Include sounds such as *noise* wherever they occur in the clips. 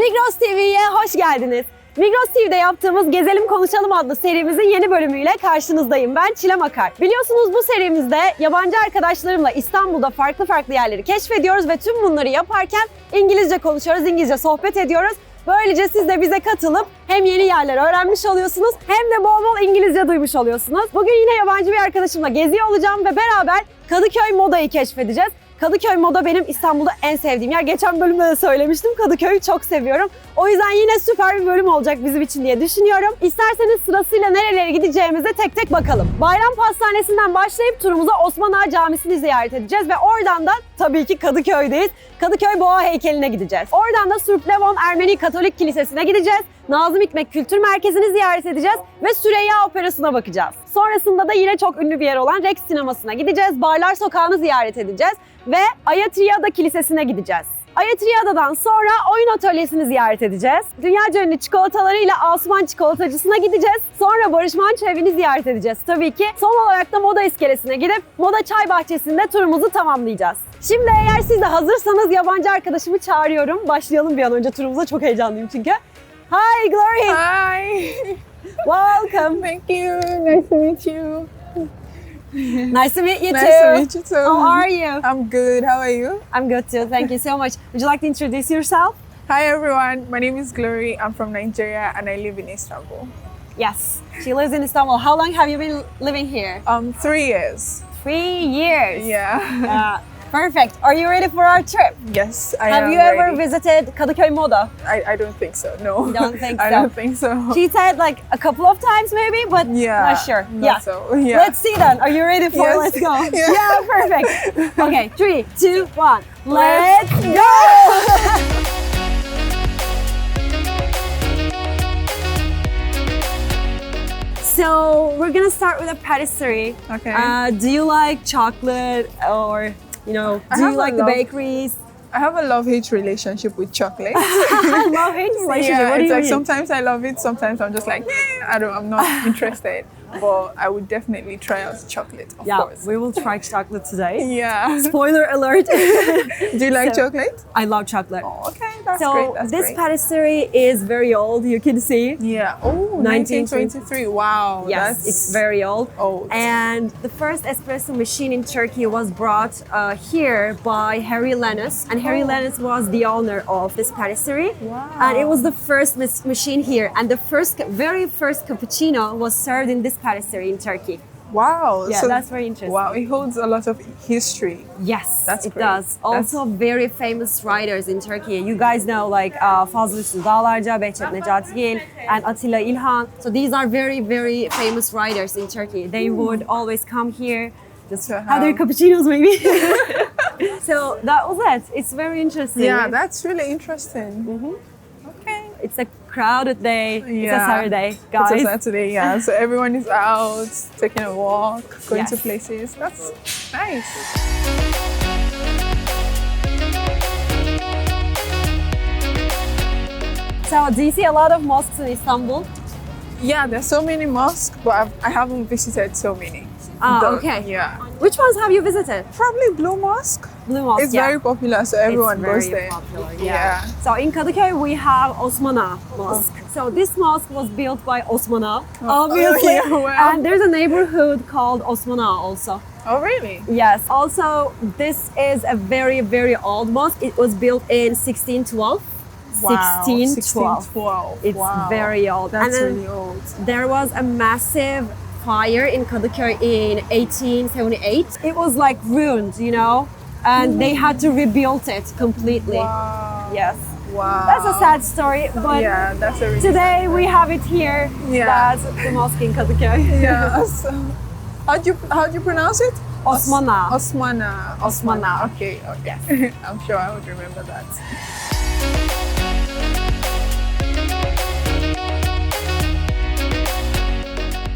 Migros TV'ye hoş geldiniz. Migros TV'de yaptığımız Gezelim Konuşalım adlı serimizin yeni bölümüyle karşınızdayım. Ben Çilem Akar. Biliyorsunuz bu serimizde yabancı arkadaşlarımla İstanbul'da farklı farklı yerleri keşfediyoruz ve tüm bunları yaparken İngilizce konuşuyoruz, İngilizce sohbet ediyoruz. Böylece siz de bize katılıp hem yeni yerler öğrenmiş oluyorsunuz hem de bol bol İngilizce duymuş oluyorsunuz. Bugün yine yabancı bir arkadaşımla geziyor olacağım ve beraber Kadıköy Moda'yı keşfedeceğiz. Kadıköy Moda benim İstanbul'da en sevdiğim yer. Geçen bölümde de söylemiştim. Kadıköy'ü çok seviyorum. O yüzden yine süper bir bölüm olacak bizim için diye düşünüyorum. İsterseniz sırasıyla nerelere gideceğimize tek tek bakalım. Bayram Pastanesi'nden başlayıp turumuza Osman Ağa Camisi'ni ziyaret edeceğiz ve oradan da tabii ki Kadıköy'deyiz. Kadıköy Boğa Heykeli'ne gideceğiz. Oradan da Surp Levon Ermeni Katolik Kilisesi'ne gideceğiz. Nazım Hikmet Kültür Merkezi'ni ziyaret edeceğiz ve Süreyya Operası'na bakacağız. Sonrasında da yine çok ünlü bir yer olan Rex Sineması'na gideceğiz. Barlar Sokağı'nı ziyaret edeceğiz ve Ayatriyada Kilisesi'ne gideceğiz. Ayatriyada'dan sonra oyun atölyesini ziyaret edeceğiz. Dünya ünlü çikolatalarıyla Asuman Çikolatacısı'na gideceğiz. Sonra Barış Manço evini ziyaret edeceğiz. Tabii ki son olarak da Moda iskelesine gidip Moda Çay Bahçesi'nde turumuzu tamamlayacağız. Şimdi eğer siz de hazırsanız yabancı arkadaşımı çağırıyorum. Başlayalım bir an önce turumuza. Çok heyecanlıyım çünkü. Hi Glory! Hi. Welcome! Thank you. Nice to meet you. Nice to meet you Nice too! Nice to meet you too. How are you? I'm good. How are you? I'm good too. Thank you so much. Would you like to introduce yourself? Hi everyone. My name is Glory. I'm from Nigeria and I live in Istanbul. Yes. She lives in Istanbul. How long have you been living here? Um, three years. Three years. Yeah. Uh, perfect. Are you ready for our trip? yes, I have am you ever ready. visited Kadıköy Moda? I, I don't think so. No. You don't *laughs* think I so? don't think so. She said like a couple of times maybe, but yeah. not sure. Not yeah. So. Yeah. Let's see then. Are you ready for Yes. let's go? *laughs* Yeah. perfect. *laughs* Okay, three, two, one. Let's Let's go! so we're gonna start with a patisserie. Okay. Uh, do you like chocolate or you know? I Do you like the love- bakeries? I have a love-hate relationship with chocolate. *laughs* Love *laughs* it. Relationship. yeah, what it's like mean? sometimes I love it, sometimes I'm just like, "Eh, I don't, I'm not *laughs* interested. But I would definitely try out chocolate, of yeah, course. we will try chocolate today. Yeah. *laughs* Spoiler alert. *laughs* Do you like So- chocolate? I love chocolate. Oh, okay, that's so great. That's this great. patisserie is very old. You can see. yeah. Oh, 1923. 1923. Wow. Yes, that's it's very old. old. And the first espresso machine in Turkey was brought uh, here by Harry Lennis, and Harry Oh. Lennis was the owner of this patisserie. Wow. And it was the first machine here, and the first, very first cappuccino was served in this patisserie in Turkey. wow. Yeah, so- that's very interesting. Wow, it holds a lot of history. Yes, That's it great. does. That's- Also, very famous writers in Turkey. You guys know like uh, Fazıl Dağlarca, Behçet Necatigil, and Attila İlhan. So these are very, very famous writers in Turkey. They would always come here just To have their cappuccinos, maybe. *laughs* *laughs* so that was it. It's very interesting. Yeah, that's really interesting. Mm-hmm. Okay. It's a crowded day. It's a Yeah. Saturday, guys. It's a Saturday, yeah. *laughs* so everyone is out, taking a walk, going to places. That's nice. So do you see a lot of mosques in Istanbul? Yeah, there's so many mosques, but I've, I haven't visited so many. Ah, The- okay. Yeah. Which ones have you visited? Probably Blue Mosque. Blue Mosque. It's yeah. very popular, so everyone it's goes very there. Popular, yeah. Yeah. So in Kadıköy we have Osmana Mosque. So this mosque was built by Osmana, *laughs* obviously. yeah, well. And there's a neighborhood called Osmana also. Oh, really? Yes. Also, this is a very very old mosque. It was built in 1612. Wow. 1612. 1612. It's wow. very old. That's and really old. there was a massive fire in Kadıköy in 1878. It was like ruined, you know, and they had to rebuild it completely. Wow. Yes. Wow. That's a sad story, but Yeah, that's a really today we have it here. Yeah. That's the mosque in Kadıköy. *laughs* Yeah. *laughs* so, how do you how do you pronounce it? Osmana. Osmana. Osmana. Okay. Oh, okay. *laughs* I'm sure I would remember that.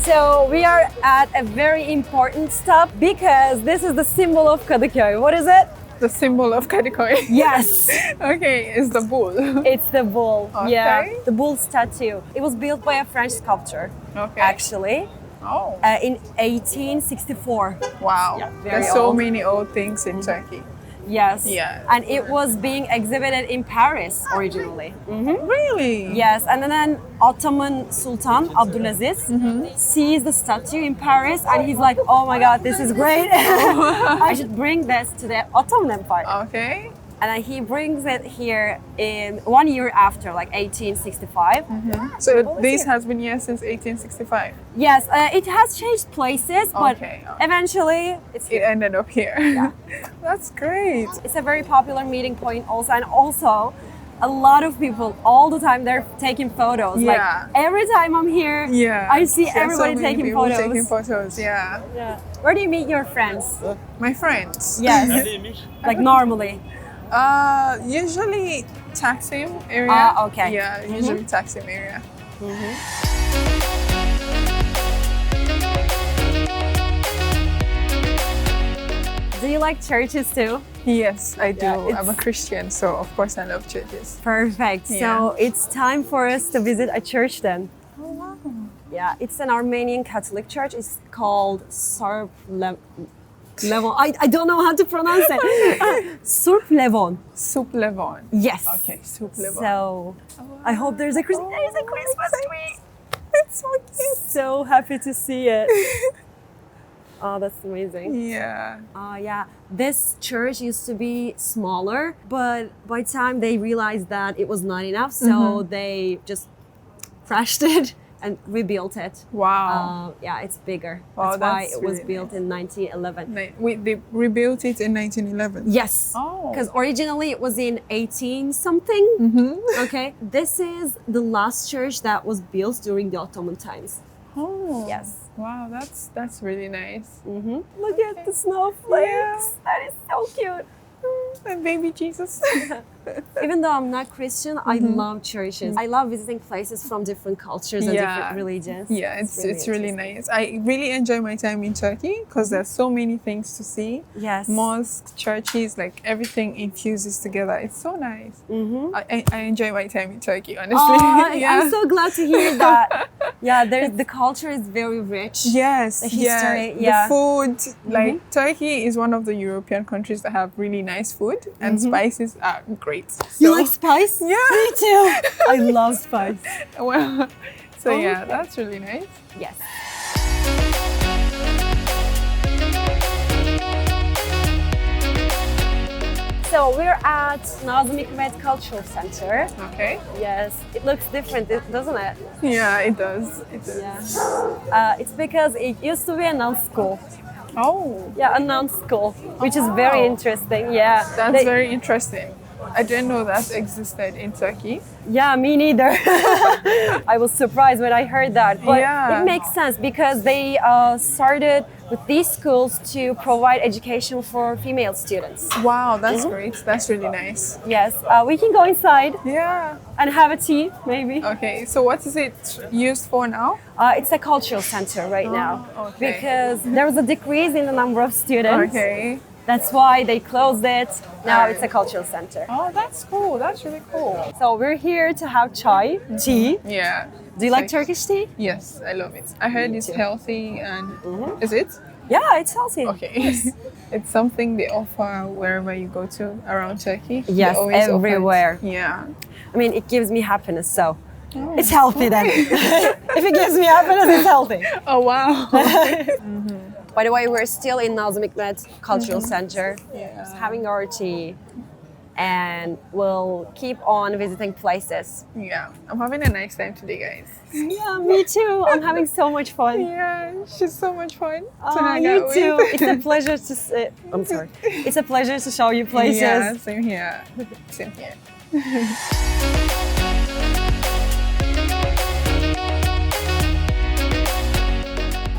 So we are at a very important stop because this is the symbol of Kadıköy. What is it? The symbol of Kadıköy. *laughs* Yes, okay, it's the bull. it's the bull. Yeah, the bull statue. It was built by a French sculptor, Okay. actually, Oh. uh, in 1864. Wow. Yeah, There's so many old things in Turkey. Yes. Yeah. And it was being exhibited in Paris originally. Mhm. Really? Yes, and then Ottoman Sultan Abdulaziz sees the statue in Paris and he's like, oh my god, this is great. *laughs* I should bring this to the Ottoman Empire. Okay. And then he brings it here in one year after, like 1865. So this has been here since 1865. Yes, uh, it has changed places, but Okay. eventually it's It ended up here. Yeah. *laughs* That's great. it's a very popular meeting point also and also a lot of people all the time they're taking photos Yeah. like every time i'm here Yeah. i see Yeah, so everybody many taking photos Taking photos. Yeah. yeah. where do you meet your friends My friends. yes *laughs* like normally Uh, usually Taksim area. Ah, okay. Mm-hmm. Yeah, usually Taksim area. do you like churches too Yes, I do. Yeah, I'm a Christian, so of course I love churches. perfect Yeah. so it's time for us to visit a church then Oh wow. yeah it's an armenian catholic church it's called sarp Le- levon I, I don't know how to pronounce it surp levon Soup Levon. yes Okay, Soup Levon. So I hope there's a Christmas. There's a Christmas tree. It's so cute. So happy to see it. *laughs* oh, that's amazing. Yeah. Oh yeah, this church used to be smaller, but by the time they realized that it was not enough, so Mm-hmm. they just crashed it and rebuilt it. Wow. Uh, yeah, it's bigger. Wow, that's why that's it was really built in 1911. Ni- we, they rebuilt it in 1911. Yes. Oh. Because originally it was in 18 something. Mm-hmm. Okay, this is the last church that was built during the Ottoman times. Oh. Yes. Wow, that's that's really nice. Mm-hmm. Look at the snowflakes. Yeah. That is so cute. *laughs* And baby Jesus. *laughs* *laughs* Even though I'm not Christian, I love churches. I love visiting places from different cultures and Yeah. different religions. yeah, it's it's really, interesting. nice. I really enjoy my time in Turkey because there's so many things to see. Yes. Mosques, churches, like everything infuses together. It's so nice. Mm-hmm. I, I, I enjoy my time in Turkey, honestly. *laughs* I'm so glad to hear that. *laughs* yeah, there's the culture is very rich. Yes, The yeah. history, yeah. Mm-hmm. The food, like Turkey is one of the European countries that have really nice food and spices are great. You So- like spice? *laughs* Yeah. Me too. *laughs* I love spice. well, so Oh, yeah, okay. that's really nice. Yes. So we're at Nazım Hikmet Cultural Center. Okay. Yes, it looks different, doesn't it? Yeah, it does. It does. Yeah. Uh, it's because it used to be a nun school. Oh, Yeah, a nun school, which is very interesting. Yeah. that's They- very interesting. I didn't know that existed in Turkey. Yeah, me neither. *laughs* I was surprised when I heard that. But Yeah. it makes sense because they uh, started with these schools to provide education for female students. Wow, that's Mm-hmm. great. That's really nice. Yes, uh, we can go inside Yeah. and have a tea, maybe. Okay, so what is it used for now? Uh, it's a cultural center right now Oh, okay. because there was a decrease in the number of students. Okay. That's why they closed it. Now it's a cultural center. Oh, that's cool. That's really cool. So we're here to have chai, tea. Yeah. Do you like Turkish tea? Yes, I love it. I heard Me it's too. healthy and Mhm. is it? Yeah, it's healthy. Okay. *laughs* it's something they offer wherever you go to around Turkey. Yes, everywhere. Yeah. I mean, it gives me happiness, so Oh. it's healthy then. *laughs* if it gives me happiness, it's healthy. *laughs* Oh wow. By the way, we're still in Nazım Hikmet Cultural mm-hmm. Center, yeah. just having our tea, and we'll keep on visiting places. Yeah. I'm having a nice time today, guys. Yeah, me too. I'm having so much fun. *laughs* Yeah, she's so much fun Oh, you too. with. It's a *laughs* pleasure to. s- eh, I'm sorry. It's a pleasure to show you places. Yeah, same here. Same here. *laughs*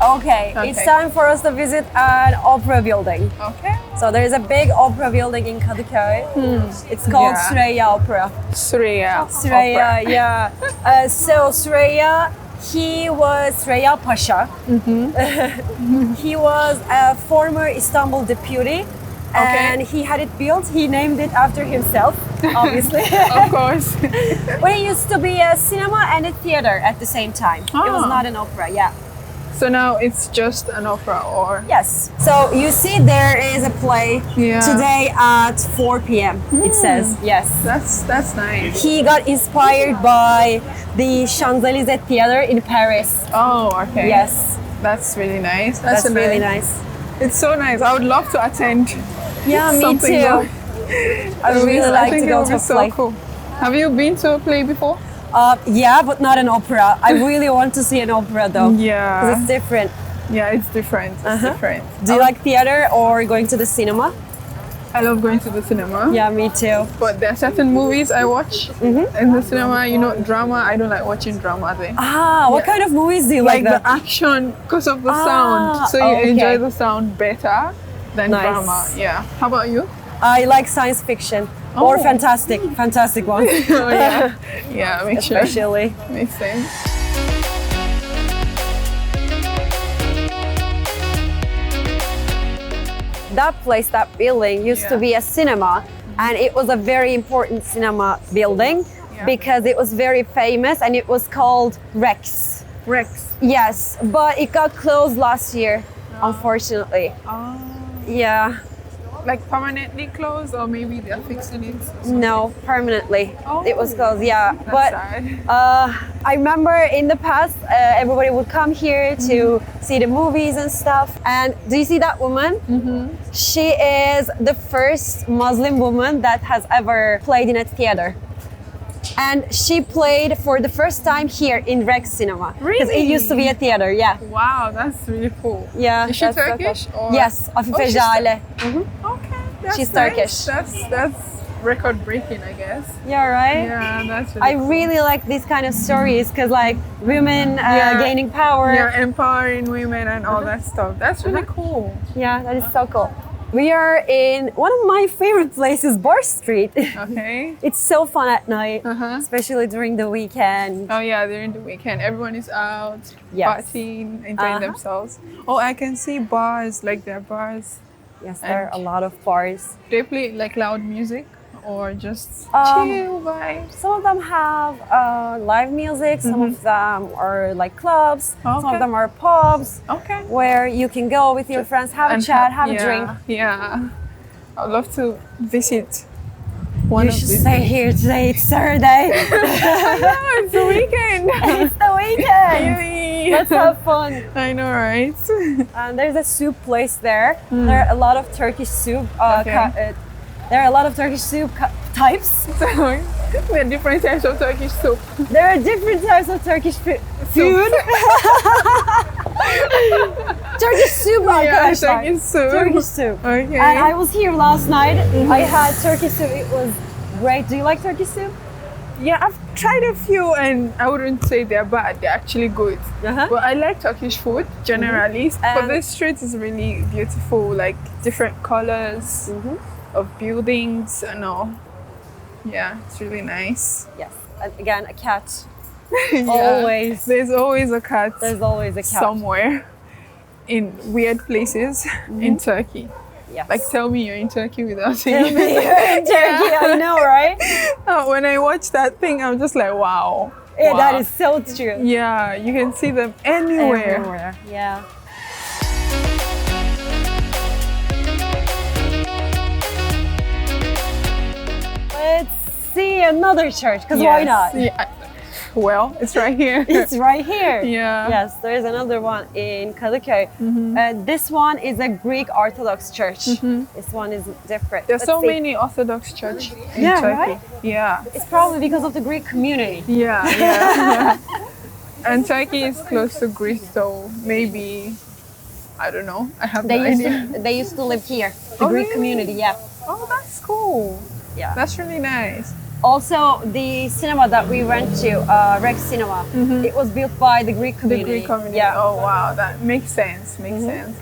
Okay, it's time for us to visit an opera building. Okay. So there is a big opera building in Kadıköy. Hmm. It's called Yeah. Süreyya Opera. Surya. Süreyya, yeah. Uh, so Süreyya, he was Süreyya Pasha. Mm -hmm. *laughs* he was a former Istanbul deputy. And he had it built. He named it after himself, *laughs* obviously. Of course. *laughs* but it used to be a cinema and a theater at the same time. It was Ah. not an opera, yeah. So now it's just an opera, or Yes. So you see, there is a play Yeah. today at 4 p.m. It hmm. says yes. that's that's nice. He got inspired by the Champs Elysees Theater in Paris. Oh, okay. Yes, that's really nice. that's, a really nice. It's so nice. I would love to attend. Yeah, me too. like- I *laughs* It would really I like think to it go would to be so play. cool. Have you been to a play before? Uh, yeah, but not an opera. I *laughs* really want to see an opera though. Yeah. it's different. Yeah, it's different. It's Uh-huh. different. Do you like theater or going to the cinema? I love going to the cinema. Yeah, me too. But there are certain movies I watch Mm-hmm. in the cinema. You know, drama. I don't like watching drama there. Ah, what Yeah. kind of movies do you like? like the then? action because of the Ah, sound. So you okay. enjoy the sound better than Nice. drama. Yeah. How about you? I like science fiction or Oh. fantastic, fantastic one. *laughs* oh yeah. *laughs* Yeah, make sure. especially. Makes sense. That place, that building used to be a cinema, and it was a very important cinema building Yeah. because it was very famous and it was called Rex. Rex. Yes, but it got closed last year, oh. unfortunately. Oh. Yeah, Like permanently closed, or maybe they're fixing it. no, permanently. Oh. It was closed, yeah. But. Uh, I remember in the past, uh, everybody would come here to Mm-hmm. see the movies and stuff. And do you see that woman? Mm-hmm. She is the first Muslim woman that has ever played in a theater. And she played for the first time here in Rex Cinema. Because it used to be a theater, yeah. Wow, that's really cool. Yeah. Is she that's so cool. Turkish or- Yes, Oh, Afife she's Jale. That's She's nice. Turkish. That's that's record breaking, I guess. Yeah, right? Yeah, that's really I really like these kind of stories because, like, women uh, Yeah. gaining power. yeah, empowering women and all that stuff. That's really Uh-huh. cool. Yeah, that is so cool. We are in one of my favorite places, Bar Street. Okay. *laughs* it's so fun at night, Uh-huh. especially during the weekend. Oh yeah, during the weekend, everyone is out Yes. partying, enjoying Uh-huh. themselves. Oh, I can see bars like there are bars. Yes, there are a lot of bars. They play like loud music or just Um, chill vibes. Some of them have uh, live music, some of them are like clubs, some Mm-hmm. Of them are pubs Okay. where you can go with your friends, have a chat, have yeah, a drink. Yeah. I'd love to visit one You should these. stay here today, it's Saturday. *laughs* yeah, it's the weekend. *laughs* it's the weekend. Yay. Let's have fun. I know, right? *laughs* And there's a soup place there. There are a lot of Turkish soup. Uh. Okay. uh, there are a lot of Turkish soup types. so, there are different types of Turkish soup. There are different types of Turkish food. Turkish soup arkadaşlar. Turkish soup. Turkish soup. Okay. And I was here last night. I had Turkish soup. It was great. Do you like Turkish soup? Yeah, I've tried a few and I wouldn't say they're bad. They're actually good. Uh-huh. But I like Turkish food generally. But And- the street is really beautiful, like different colors Mm-hmm. of buildings and all. Yeah, it's really nice. Yes. And again, a cat. *laughs* Yeah. Always. There's always a cat There's always a cat. somewhere in weird places in Turkey. Yes. Like, tell me you're in Turkey without Tell me you're in Turkey. I know, *laughs* right? Uh, when I watch that thing, I'm just like, wow. Yeah, wow. that is so true. Yeah, you can see them anywhere. Everywhere. Yeah. Let's see another church, because why not? Yeah. Well, it's right here. *laughs* It's right here. Yeah. Yes, there is another one in Kadıköy. Uh, this one is a Greek Orthodox church. This one is different. There's Let's so see. many Orthodox church in Yeah, Turkey. right? Yeah. It's probably because of the Greek community. Yeah, yeah, *laughs* yeah. And Turkey is close to Greece, so maybe I don't know. I have They no used idea. to *laughs* they used to live here. The Oh, Greek really? community, yeah. Oh, that's cool. Yeah. That's really nice. Also, the cinema that we went to, uh, Rex Cinema, it was built by the Greek community The. Greek community. Yeah. Oh wow, that makes sense. Makes sense.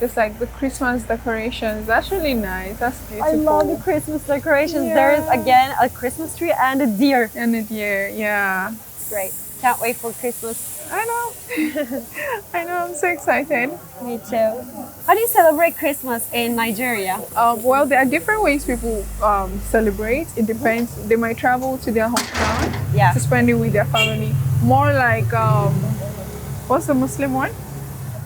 Just like the Christmas decorations. That's really nice. That's beautiful. I love the Christmas decorations. There is again a Christmas tree and a deer. And it, yeah, yeah. Great. Can't wait for Christmas. I know. *laughs* I know. I'm so excited. Me too. How do you celebrate Christmas in Nigeria? Um, well, there are different ways people um, celebrate. It depends. They might travel to their hometown Yeah. to spend it with their family. More like um, what's the Muslim one?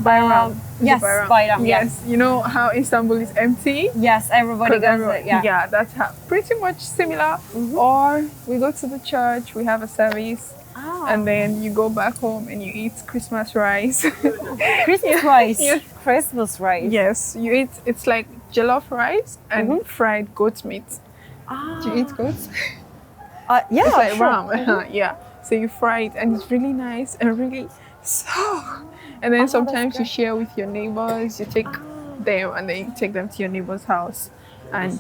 Bayram. Um, yes, Bayram, yes. Yes. You know how Istanbul is empty? Yes, everybody goes everyone- there. Yeah. that's how, pretty much similar. Mm-hmm. Or we go to the church, we have a service, Ah. and then you go back home and you eat Christmas rice. *laughs* Christmas rice. Yeah. Christmas rice. yes, you eat. It's like jollof rice and Mm-hmm. fried goat meat. Ah. Do you eat goat? Uh, yeah, it's like sure. ram. uh-huh, *laughs* yeah. So you fry it and it's really nice and really so. And then sometimes you share with your neighbors. You take them and then you take them to your neighbor's house. And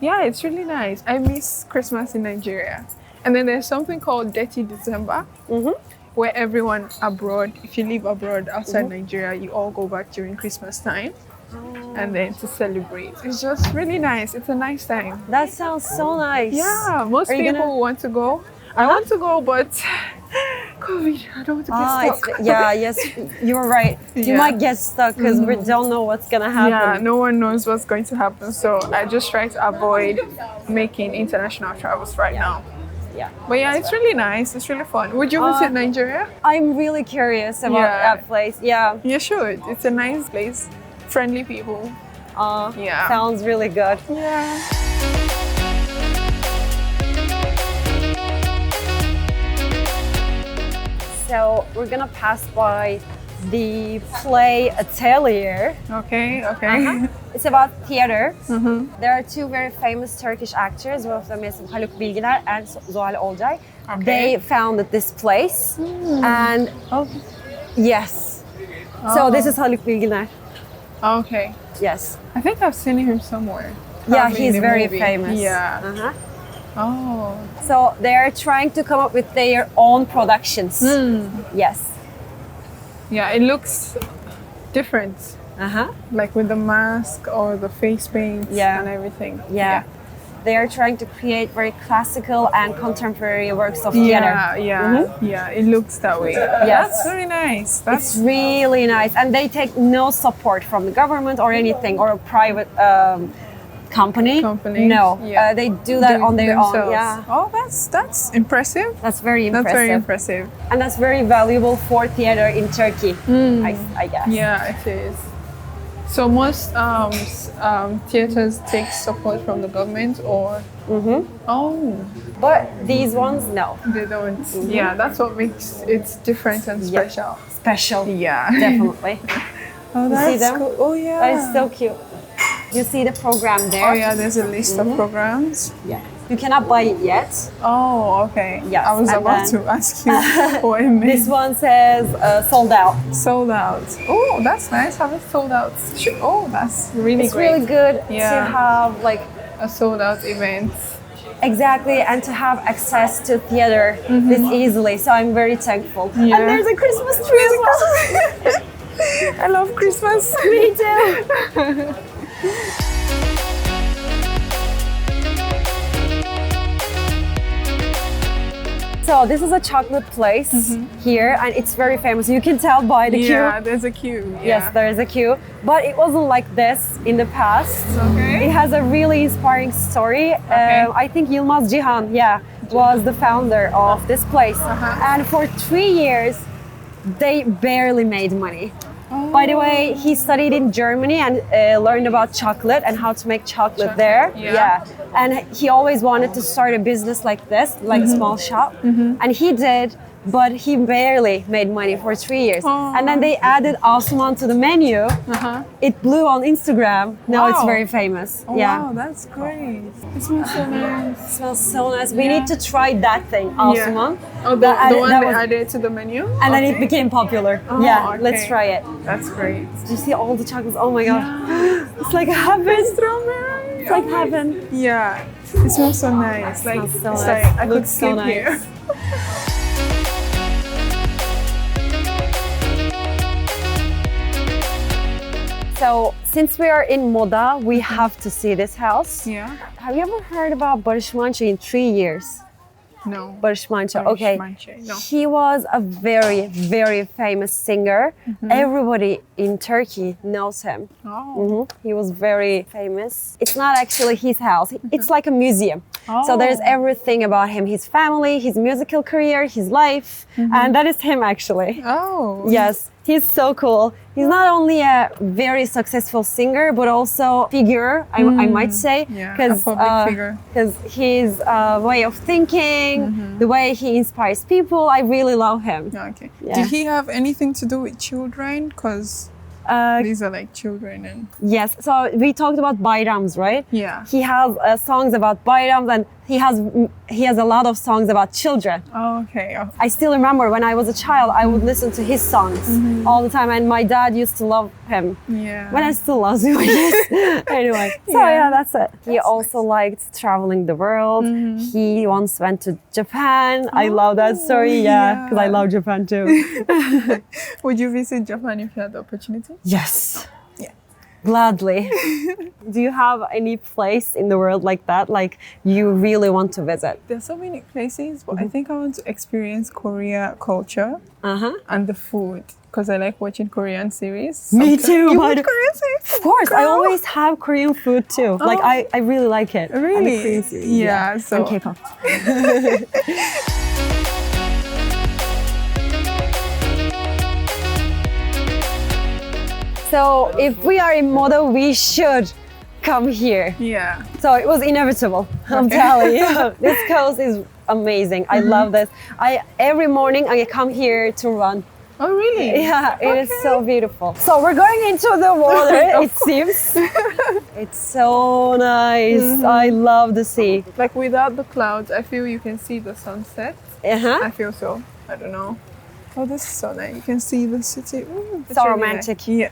yeah, it's really nice. I miss Christmas in Nigeria. And then there's something called Dirty December, Mhm. where everyone abroad, if you live abroad outside Mm-hmm. Nigeria, you all go back during Christmas time Oh. and then to celebrate. It's just really nice. It's a nice time. That sounds so nice. Yeah, most people gonna- want to go. I want to go, but *laughs* COVID, I don't want to get Ah, stuck. yeah, yes, you're right. You Yeah. might get stuck because we don't know what's gonna happen. Yeah, happen. no one knows what's going to happen. So I just try to avoid making international travels right now. Yeah. But yeah, it's really nice. It's really fun. Would you Uh, visit Nigeria? I'm really curious about Yeah. that place. Yeah. You should. It's a nice place. Friendly people. Uh, Yeah. Sounds really good. Yeah. So we're gonna pass by the play atelier. Okay, okay. Uh-huh. *laughs* It's about theater. Mhm. There are two very famous Turkish actors. One of them is Haluk Bilginer and Zuhal Olcay. Okay. They founded this place, and Oh. yes. So this is Haluk Bilginer. Okay. Yes. I think I've seen him somewhere. Yeah, he's very movie. famous. Yeah. Uh-huh. Oh. So they're trying to come up with their own productions. Hmm. Yes. Yeah, it looks different. Uh-huh. like with the mask or the face paint Yeah. and everything. Yeah. They are trying to create very classical and contemporary works of Yeah, theater. yeah, yeah. It looks that way. Yes. That's very nice. It's That's really nice, and they take no support from the government or anything or a private um, company. Company, No, yeah. uh, they do that do on their themselves. own. Yeah, Oh, that's that's impressive. that's very impressive. That's very impressive. and that's very valuable for theater in Turkey. I, I guess. Yeah, it is. So most um, um, theaters take support from the government, or hmm oh, But these ones, no. they don't. Yeah, that's what makes it different and Yeah. special. Special. Yeah. Definitely. *laughs* Oh, them? cool. Oh yeah. That is so cute. You see the program there? Oh yeah, there's a list of programs. Yeah. You cannot buy it yet. Oh, okay. Yes, I was and about then- to ask you what it means. This one says uh, sold out. sold out. Oh, that's nice. Have it sold out. Oh, that's really It's great. really good to have like A sold out event. exactly and to have access to theater this easily. So I'm very thankful. Mm-hmm. Yeah. And there's a Christmas tree as well. *laughs* I love Christmas. *laughs* Me too. *laughs* So this is a chocolate place here, and it's very famous. You can tell by the Mm-hmm. yeah, queue. there's a queue. Yes, there is a queue, but it wasn't like this in the past. Okay. It has a really inspiring story. Okay. Um, I think Yilmaz Cihan, yeah, was the founder of this place. Uh-huh. And for three years, they barely made money. By the way, he studied in Germany and uh, learned about chocolate and how to make chocolate, Chocolate, there. yeah. And he always wanted to start a business like this, like Mm-hmm. a small shop. And he did, but he barely made money for three years. And then they added Asuman to the menu. Uh-huh. It blew on Instagram. Now it's very famous. Oh, yeah. Wow, that's great. It smells so nice. It smells so nice. We need to try that thing, Asuman. Oh, the, the added- one that they was- added to the menu? And then it became popular. Oh, yeah, let's try it. That's great. Do you see all the chocolates? Oh my god. *gasps* It's like heaven. Strawberry. It's like heaven. Yeah. It smells so nice. Like, smells so it's nice. like I could Looks so sleep nice. here. *laughs* So, since we are in Moda, we have to see this house. Yeah. Have you ever heard about Barış Manço in three years? No. Barış Manço, okay. Manço, no. He was a very, very famous singer. Mm-hmm. Everybody in Turkey knows him. Oh. Mhm. He was very famous. It's not actually his house. It's like a museum. Oh. So there's everything about him, his family, his musical career, his life, Mm-hmm. and that is him actually. Oh. Yes, he's so cool. He's not only a very successful singer, but also figure, I, I might say. Mm. Yeah, Because. Because his uh, way of thinking, Mm-hmm. the way he inspires people, I really love him. Okay. Yeah. Did he have anything to do with children? Because Uh, these are like children and yes, so we talked about Bayrams, right? yeah. He has uh, songs about Bayrams and he has he has a lot of songs about children. Oh, okay. Oh, I still remember when I was a child, I would listen to his songs Mm-hmm. all the time, and my dad used to love him. yeah. But I still love him, I guess. *laughs* anyway, so Yeah. yeah, that's it. He also liked traveling the world. Mm-hmm. He once went to Japan. I love that story, yeah, because I Oh, love Japan too. *laughs* Would you visit Japan if you had the opportunity? yes. Yeah. Gladly. *laughs* Do you have any place in the world like that, like you really want to visit? There's so many places, but Mm-hmm. I think I want to experience Korea culture Uh huh. and the food because I like watching Korean series. Me too, You watch Korean series? Of course, I always have Korean food too. Like Oh. I, I really like it. Really? Series, Yeah, so- and K-pop. *laughs* *laughs* so if we are in Modo, we should come here. Yeah. So it was inevitable. I'm Okay. telling you, *laughs* this coast is amazing. I love this. I every morning I come here to run. Oh, really? Yeah, it is so beautiful. So we're going into the *laughs* water, it seems. it's so nice. I love the sea. Like without the clouds, I feel you can see the sunset. Uh-huh. I feel so. I don't know. Oh, this is so nice. You can see the city. Ooh, it's So really romantic. nice. Yeah.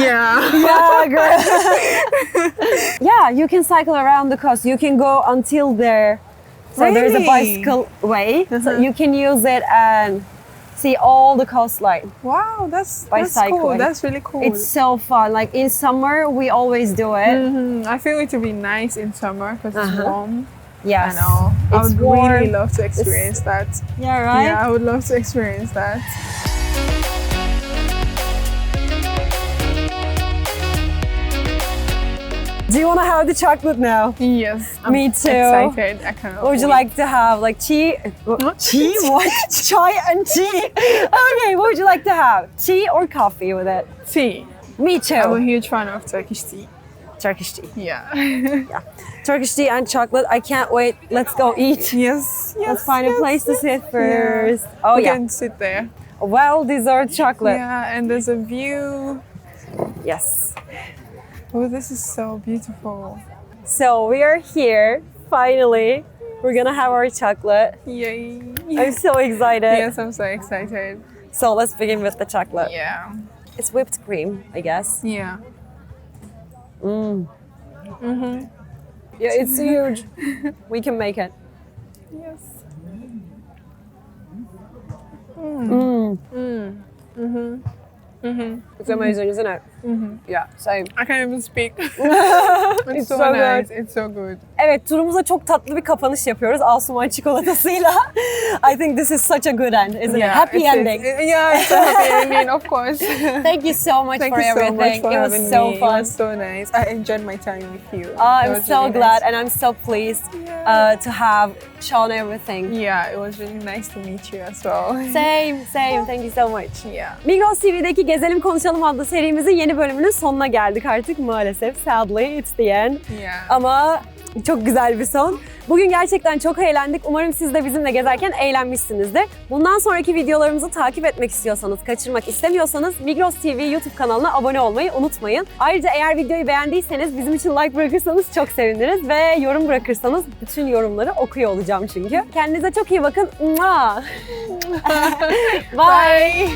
yeah. *laughs* Yeah, *laughs* yeah, you can cycle around the coast. You can go until there. So there's a bicycle way. So Uh-huh. you can use it and see all the coastline. Wow, that's By that's cool. cycling. That's really cool. It's so fun. Like in summer, we always do it. Mhm. I feel it would be nice in summer because it's Uh-huh. warm Yes. and all. I would warm. really love to experience that. Yeah, right? Yeah, I would love to experience that. Do you want to have the chocolate now? Yes. I'm Me too. Excited. I cannot. What would you wait. like to have? Like tea? What? Tea? *laughs* What? Chai and tea? Okay, what would you like to have? Tea or coffee with it? Tea. Me too. I'm a huge fan of Turkish tea. Turkish tea. Yeah. Yeah. *laughs* Turkish tea and chocolate. I can't wait. Let's go eat. yes. Yes. Let's find a yes, place to sit first. Oh we yeah. can sit there. Well deserved chocolate. Yeah, and there's a view. Yes. Oh, this is so beautiful. So we are here. Finally. We're gonna have our chocolate. Yay. I'm so excited. Yes, I'm so excited. So let's begin with the chocolate. Yeah. It's whipped cream, I guess. Yeah. Mm. Mm-hmm. Yeah, it's *laughs* huge. we can make it. Yes. Mm. Mm. Mm-hmm. Mm-hmm. It's amazing, isn't it? Mm-hmm. Yeah, same. I can't even speak. it's, *laughs* It's so, so nice. It's so good. Evet, turumuza çok tatlı bir kapanış yapıyoruz Asuman çikolatasıyla. *laughs* I think this is such a good end, isn't it? Happy ending. it's- yeah, it's a happy ending, of course. *laughs* Thank you so much Thank for you so everything. much for it was having so me. fun. It was so nice. I enjoyed my time with you. It I'm so really glad nice. and I'm so pleased Yeah. uh, to have shown everything. Yeah, it was really nice to meet you as well. Same, same. Thank you so much. Yeah. Migros TV'deki Gezelim Konuşalım adlı serimizin yeni bölümünün sonuna geldik artık maalesef. Sadly it's the end. Yeah. Ama çok güzel bir son. Bugün gerçekten çok eğlendik. Umarım siz de bizimle gezerken eğlenmişsinizdir. Bundan sonraki videolarımızı takip etmek istiyorsanız, kaçırmak istemiyorsanız Migros TV YouTube kanalına abone olmayı unutmayın. Ayrıca eğer videoyu beğendiyseniz bizim için like bırakırsanız çok seviniriz ve yorum bırakırsanız bütün yorumları okuyor olacağım çünkü. Kendinize çok iyi bakın. *laughs* *laughs* Bye. Bye.